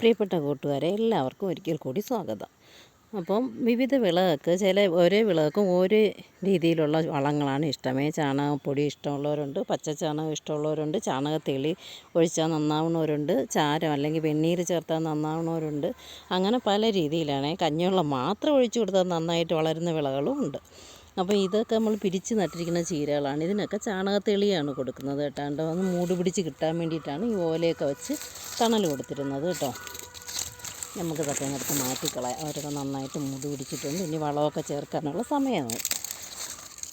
പ്രിയപ്പെട്ട കൂട്ടുകാരെ എല്ലാവർക്കും ഒരിക്കൽ കൂടി സ്വാഗതം. അപ്പം വിവിധ വിളകൾക്ക് ചില ഓരോ വിളകൾക്കും ഓരോ രീതിയിലുള്ള വളങ്ങളാണ് ഇഷ്ടമേ. ചാണകപ്പൊടി ഇഷ്ടമുള്ളവരുണ്ട് പച്ച ചാണകം ഇഷ്ടമുള്ളവരുണ്ട് ചാണകത്തെളി ഒഴിച്ചാൽ നന്നാവണവരുണ്ട് ചാരം അല്ലെങ്കിൽ വെണ്ണീർ ചേർത്താൽ നന്നാവണവരുണ്ട് അങ്ങനെ പല രീതിയിലാണ്. കഞ്ഞിവെള്ളം മാത്രം ഒഴിച്ചു കൊടുത്താൽ നന്നായിട്ട് വളരുന്ന വിളകളും ഉണ്ട്. അപ്പോൾ ഇതൊക്കെ നമ്മൾ പിരിച്ച് നട്ടിരിക്കുന്ന ചീരകളാണ്. ഇതിനൊക്കെ ചാണകത്തെളിയാണ് കൊടുക്കുന്നത് കേട്ടോ. കേട്ടോ ഒന്ന് മൂട് പിടിച്ച് കിട്ടാൻ വേണ്ടിയിട്ടാണ് ഈ ഓലയൊക്കെ വെച്ച് തണൽ കൊടുത്തിരുന്നത് കേട്ടോ. നമുക്ക് ഇതൊക്കെ അങ്ങോട്ട് മാറ്റിക്കളയാം. അവരൊക്കെ നന്നായിട്ട് മൂട് പിടിച്ചിട്ടുണ്ട്. ഇനി വളമൊക്കെ ചേർക്കാനുള്ള സമയമാണ്.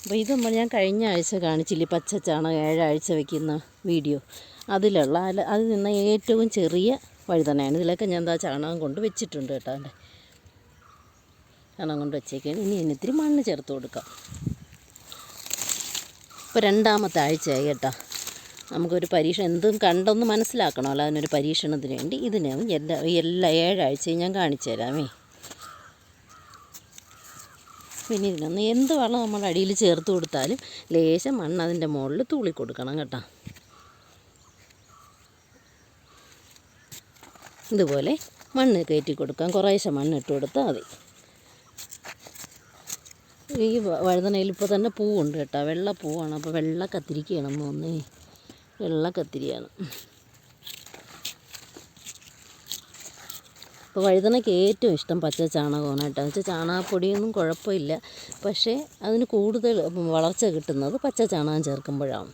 അപ്പോൾ ഇത് നമ്മൾ ഞാൻ കഴിഞ്ഞ ആഴ്ച കാണിച്ചില്ലേ? പച്ച ചാണകം ഏഴാഴ്ച വയ്ക്കുന്ന വീഡിയോ. അതിലുള്ള അതിൽ നിന്ന് ഏറ്റവും ചെറിയ വഴുതനയാണ്. ഇതിലൊക്കെ ഞാൻ എന്താ ചാണകം കൊണ്ട് വെച്ചിട്ടുണ്ട് കേട്ടോ. അതിന്റെ ചാണകം കൊണ്ട് വെച്ചേക്കാണ്. ഇനി ഇനിത്തിരി മണ്ണ് ചേർത്ത് കൊടുക്കാം. ഇപ്പോൾ രണ്ടാമത്തെ ആഴ്ചയായി കേട്ടോ. നമുക്കൊരു പരീക്ഷ എന്തും കണ്ടൊന്ന് മനസ്സിലാക്കണമല്ലോ. അതിനൊരു പരീക്ഷണത്തിന് വേണ്ടി ഇതിനെ എല്ലാ എല്ലാ ഏഴാഴ്ചയും ഞാൻ കാണിച്ചു തരാമേ. പിന്നെ ഇതിനൊന്ന് എന്ത് വളം നമ്മൾ അടിയിൽ ചേർത്ത് കൊടുത്താലും ലേശം മണ്ണ് അതിന്റെ മുകളിൽ തൂളി കൊടുക്കണം കേട്ടോ. ഇതുപോലെ മണ്ണ് കയറ്റി കൊടുക്കാം. കുറേശ്ശെ മണ്ണ് ഇട്ട് കൊടുത്താൽ മതി. ഈ വഴുതനയിൽ ഇപ്പോൾ തന്നെ പൂവുണ്ട് കേട്ടോ. വെള്ള പൂവാണ്. അപ്പോൾ വെള്ള കത്തിരിക്കയാണ് മൂന്നേ വെള്ള കത്തിരിയാണ്. അപ്പോൾ വഴുതനയ്ക്ക് ഏറ്റവും ഇഷ്ടം പച്ച ചാണകമാണ് കേട്ടോ. വെച്ചാൽ ചാണകപ്പൊടിയൊന്നും കുഴപ്പമില്ല. പക്ഷേ അതിന് കൂടുതൽ വളർച്ച കിട്ടുന്നത് പച്ച ചാണകം ചേർക്കുമ്പോഴാണ്.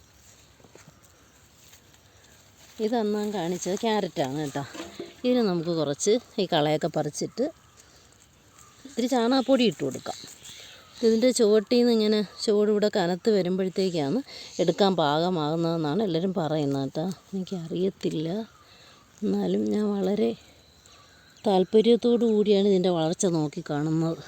ഇതന്നാൻ കാണിച്ചത് ക്യാരറ്റാണ് കേട്ടോ. ഇതിന് നമുക്ക് കുറച്ച് ഈ കളയൊക്കെ പറിച്ചിട്ട് ഇത്തിരി ചാണകപ്പൊടി ഇട്ട് കൊടുക്കാം. ഇതിന്റെ ചുവട്ടിൽ നിന്ന് ഇങ്ങനെ ചുവട് ഇവിടെ കനത്ത് വരുമ്പോഴത്തേക്കാണ് എടുക്കാൻ പാകമാകുന്നതെന്നാണ് എല്ലാവരും പറയുന്നത് കേട്ടോ. എനിക്കറിയത്തില്ല. എന്നാലും ഞാൻ വളരെ താല്പര്യത്തോടു കൂടിയാണ് ഇതിന്റെ വളർച്ച നോക്കി കാണുന്നത്.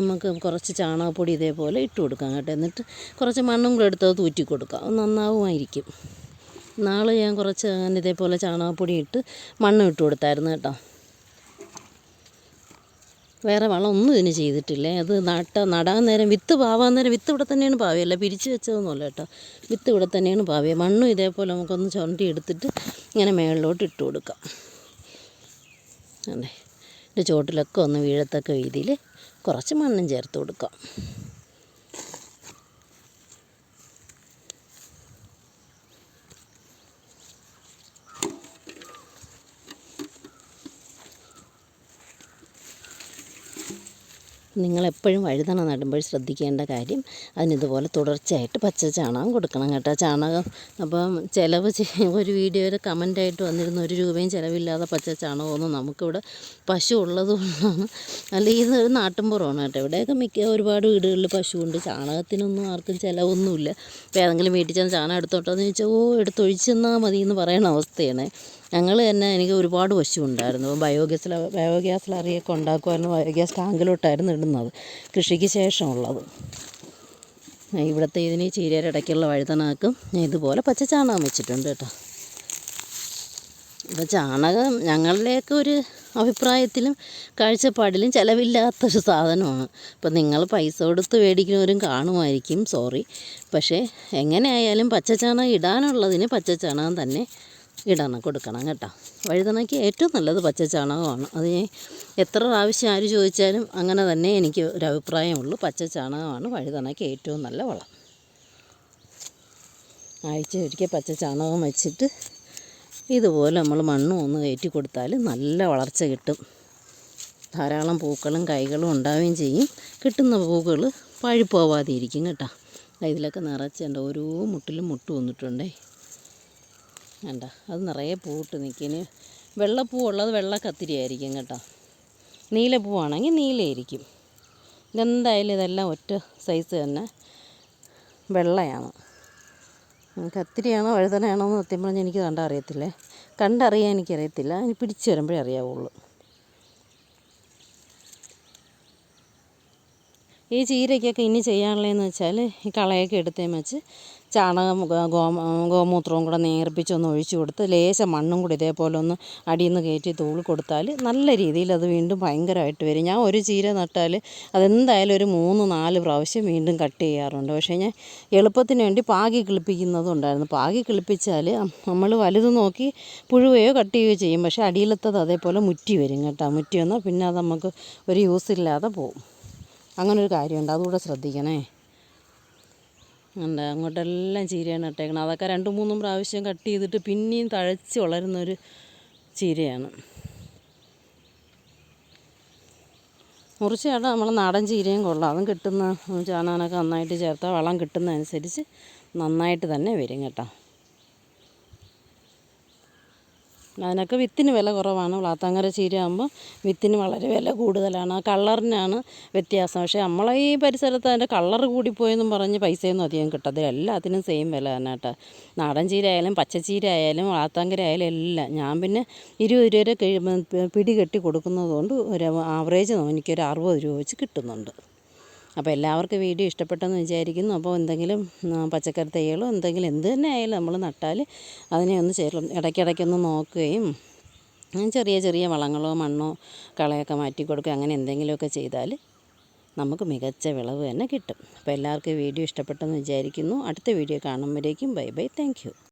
നമുക്ക് കുറച്ച് ചാണകപ്പൊടി ഇതേപോലെ ഇട്ട് കൊടുക്കാം കേട്ടോ. എന്നിട്ട് കുറച്ച് മണ്ണും കൂടെ എടുത്തത് തൂറ്റി കൊടുക്കാം. നന്നാവുമായിരിക്കും. നാളെ ഞാൻ കുറച്ച് അങ്ങനെ ഇതേപോലെ ചാണകപ്പൊടി ഇട്ട് മണ്ണും ഇട്ട് കൊടുത്തായിരുന്നു കേട്ടോ. വേറെ വളമൊന്നും ഇതിന് ചെയ്തിട്ടില്ലേ? അത് നട്ട നടാൻ നേരം വിത്ത് പാവാൻ നേരം വിത്ത് ഇവിടെ തന്നെയാണ് പാവിയല്ല പിരിച്ച് വെച്ചതൊന്നുമല്ല കേട്ടോ. വിത്ത് ഇവിടെ തന്നെയാണ് പാവിയ. മണ്ണും ഇതേപോലെ നമുക്കൊന്ന് ചുരണ്ടി എടുത്തിട്ട് ഇങ്ങനെ മേളിലോട്ട് ഇട്ട് കൊടുക്കാം. അതെ എന്റെ ചോട്ടിലൊക്കെ ഒന്ന് വീഴത്തക്ക രീതിയിൽ കുറച്ച് മണ്ണും ചേർത്ത് കൊടുക്കാം. നിങ്ങളെപ്പോഴും വഴുതന നടുമ്പോൾ ശ്രദ്ധിക്കേണ്ട കാര്യം അതിനിതുപോലെ തുടർച്ചയായിട്ട് പച്ച ചാണകം കൊടുക്കണം കേട്ടോ. ചാണകം അപ്പം ചിലവ് ഒരു വീഡിയോയിൽ കമന്റായിട്ട് വന്നിരുന്ന ഒരു രൂപയും ചിലവില്ലാതെ പച്ച ചാണകമൊന്നും നമുക്കിവിടെ പശു ഉള്ളത് കൊണ്ടാണ് അല്ലെങ്കിൽ ഇതൊരു നാട്ടിൻപുറമാണ് കേട്ടോ. ഇവിടെയൊക്കെ മിക്ക ഒരുപാട് വീടുകളിൽ പശുവുണ്ട്. ചാണകത്തിനൊന്നും ആർക്കും ചിലവൊന്നുമില്ല. ഇപ്പോൾ ഏതെങ്കിലും വീട്ടിൽ ചെന്ന് ചാണകം എടുത്തോട്ടോ എന്ന് ചോദിച്ചാൽ ഓ എടുത്തൊഴിച്ചെന്നാൽ മതി എന്ന് പറയുന്ന അവസ്ഥയാണ്. ഞങ്ങൾ തന്നെ എനിക്ക് ഒരുപാട് പശു ഉണ്ടായിരുന്നു ബയോഗ്യാസിൽ ബയോഗ്യാസ് ലറിയൊക്കെ ഉണ്ടാക്കുമായിരുന്നു ബയോഗ്യാസ് ടാങ്കിലോട്ടായിരുന്നു ഇടുന്നത്. കൃഷിക്ക് ശേഷമുള്ളത്. ഇവിടുത്തെ ഇതിന് ചീരയുടെ ഇടയ്ക്കുള്ള വഴുതനാക്കും ഞാൻ ഇതുപോലെ പച്ച ചാണകം വെച്ചിട്ടുണ്ട് കേട്ടോ. ഇപ്പോൾ ചാണകം ഞങ്ങളുടെയൊക്കെ ഒരു അഭിപ്രായത്തിലും കാഴ്ചപ്പാടിലും ചിലവില്ലാത്തൊരു സാധനമാണ്. അപ്പോൾ നിങ്ങൾ പൈസ കൊടുത്ത് മേടിക്കുന്നവരും കാണുമായിരിക്കും. സോറി. പക്ഷേ എങ്ങനെയായാലും പച്ചച്ചാണകം ഇടാനുള്ളതിന് പച്ചച്ചാണകം തന്നെ ഇടണം കൊടുക്കണം കേട്ടോ. വഴുതനയ്ക്ക് ഏറ്റവും നല്ലത് പച്ചച്ചാണകമാണ് അത് എത്ര പ്രാവശ്യം ആര് ചോദിച്ചാലും അങ്ങനെ തന്നെ എനിക്ക് ഒരു അഭിപ്രായമുള്ളൂ. പച്ചച്ചാണകമാണ് വഴുതനയ്ക്ക് ഏറ്റവും നല്ല വളം. ആഴ്ച ഒരിക്കൽ പച്ചച്ചാണകം വെച്ചിട്ട് ഇതുപോലെ നമ്മൾ മണ്ണും ഒന്ന് കയറ്റി കൊടുത്താൽ നല്ല വളർച്ച കിട്ടും. ധാരാളം പൂക്കളും കൈകളും ഉണ്ടാവുകയും ചെയ്യും. കിട്ടുന്ന പൂക്കൾ പഴുപ്പോവാതെ ഇരിക്കും കേട്ടോ. ഇതിലൊക്കെ ഇതിലൊക്കെ നിറച്ചുണ്ട് ഓരോ മുട്ടിലും മുട്ട് വന്നിട്ടുണ്ടേ. വേണ്ട അത് നിറയെ പൂവിട്ട് നിൽക്കിന് വെള്ളപ്പൂ ഉള്ളത് വെള്ള കത്തിരിയായിരിക്കും കേട്ടോ. നീലപ്പൂവാണെങ്കിൽ നീലയായിരിക്കും. ഇതെന്തായാലും ഇതെല്ലാം ഒറ്റ സൈസ് തന്നെ വെള്ളയാണ്. കത്തിരിയാണോ വഴുതനയാണോ എന്ന് സത്യം പറഞ്ഞാൽ എനിക്ക് കണ്ടറിയത്തില്ലേ. കണ്ടറിയാൻ എനിക്കറിയത്തില്ല. ഇനി പിടിച്ച് വരുമ്പോഴേ അറിയാവുള്ളൂ. ഈ ചീരയ്ക്കൊക്കെ ഇനി ചെയ്യാനുള്ളതെന്ന് വെച്ചാൽ ഈ കളയൊക്കെ എടുത്തേ വെച്ച് ചാണകം ഗോ- ഗോമൂത്രവും കൂടെ നേർപ്പിച്ചൊന്ന് ഒഴിച്ചു കൊടുത്ത് ലേശം മണ്ണും കൂടി ഇതേപോലെ ഒന്ന് അടിയിൽ നിന്ന് കയറ്റി തൂളി കൊടുത്താൽ നല്ല രീതിയിൽ അത് വീണ്ടും ഭയങ്കരമായിട്ട് വരും. ഞാൻ ഒരു ചീര നട്ടാൽ അതെന്തായാലും ഒരു മൂന്ന് നാല് പ്രാവശ്യം വീണ്ടും കട്ട് ചെയ്യാറുണ്ട്. പക്ഷേ ഞാൻ എളുപ്പത്തിന് വേണ്ടി പാകി കിളിപ്പിക്കുന്നതും ഉണ്ടായിരുന്നു. പാകി കിളിപ്പിച്ചാൽ നമ്മൾ വലുത് നോക്കി പുഴുവയോ കട്ട് ചെയ്യുകയോ ചെയ്യും. പക്ഷേ അടിയിലത്തത് അതേപോലെ മുറ്റി വരും കേട്ടോ. മുറ്റി വന്നാൽ പിന്നെ അത് നമുക്ക് ഒരു യൂസ് ഇല്ലാതെ പോകും അങ്ങനൊരു കാര്യമുണ്ട്. അതുകൂടെ ശ്രദ്ധിക്കണേ. ഉണ്ട് അങ്ങോട്ടെല്ലാം ചീരയാണ് ഇട്ടേക്കണം അതൊക്കെ രണ്ടും മൂന്നും പ്രാവശ്യം കട്ട് ചെയ്തിട്ട് പിന്നെയും തഴച്ച് വളരുന്നൊരു ചീരയാണ്. മുറിച്ചാണ് നമ്മൾ നാടൻ ചീരയും കൊള്ളാം. അതും കിട്ടുന്ന ചാണകമൊക്കെ നന്നായിട്ട് ചേർത്താൽ വളം കിട്ടുന്നതനുസരിച്ച് നന്നായിട്ട് തന്നെ വരും കേട്ടോ. അതിനൊക്കെ വിത്തിന് വില കുറവാണ്. വളാത്താങ്കര ചീരയാകുമ്പോൾ വിത്തിന് വളരെ വില കൂടുതലാണ്. കളറിനാണ് വ്യത്യാസം. പക്ഷേ നമ്മളെ ഈ പരിസരത്ത് അതിന്റെ കളർ കൂടിപ്പോയെന്നും പറഞ്ഞ് പൈസയൊന്നും അധികം കിട്ടത്തില്ല. എല്ലാത്തിനും സെയിം വില തന്നെ കേട്ടോ. നാടൻ ചീര ആയാലും പച്ചച്ചീര ആയാലും വളാത്താങ്കര ആയാലും എല്ലാം. ഞാൻ പിന്നെ ഇരുപത് രൂപ പിടി കെട്ടി കൊടുക്കുന്നത് കൊണ്ട് ഒരു ആവറേജ് എനിക്കൊരു അറുപത് രൂപ വെച്ച് കിട്ടുന്നുണ്ട്. അപ്പോൾ എല്ലാവർക്കും വീഡിയോ ഇഷ്ടപ്പെട്ടെന്ന് വിചാരിക്കുന്നു. അപ്പോൾ എന്തെങ്കിലും പച്ചക്കറി തൈകളോ എന്തെങ്കിലും എന്ത് തന്നെ ആയാലും നമ്മൾ നട്ടാൽ അതിനെ ഒന്ന് ചേർ ഇടയ്ക്കിടയ്ക്കൊന്ന് നോക്കുകയും ചെറിയ ചെറിയ വളങ്ങളോ മണ്ണോ കളയൊക്കെ മാറ്റി കൊടുക്കുക അങ്ങനെ എന്തെങ്കിലുമൊക്കെ ചെയ്താൽ നമുക്ക് മികച്ച വിളവ് തന്നെ കിട്ടും. അപ്പോൾ എല്ലാവർക്കും വീഡിയോ ഇഷ്ടപ്പെട്ടെന്ന് വിചാരിക്കുന്നു. അടുത്ത വീഡിയോ കാണുമ്പോഴേക്കും ബൈ ബൈ. താങ്ക്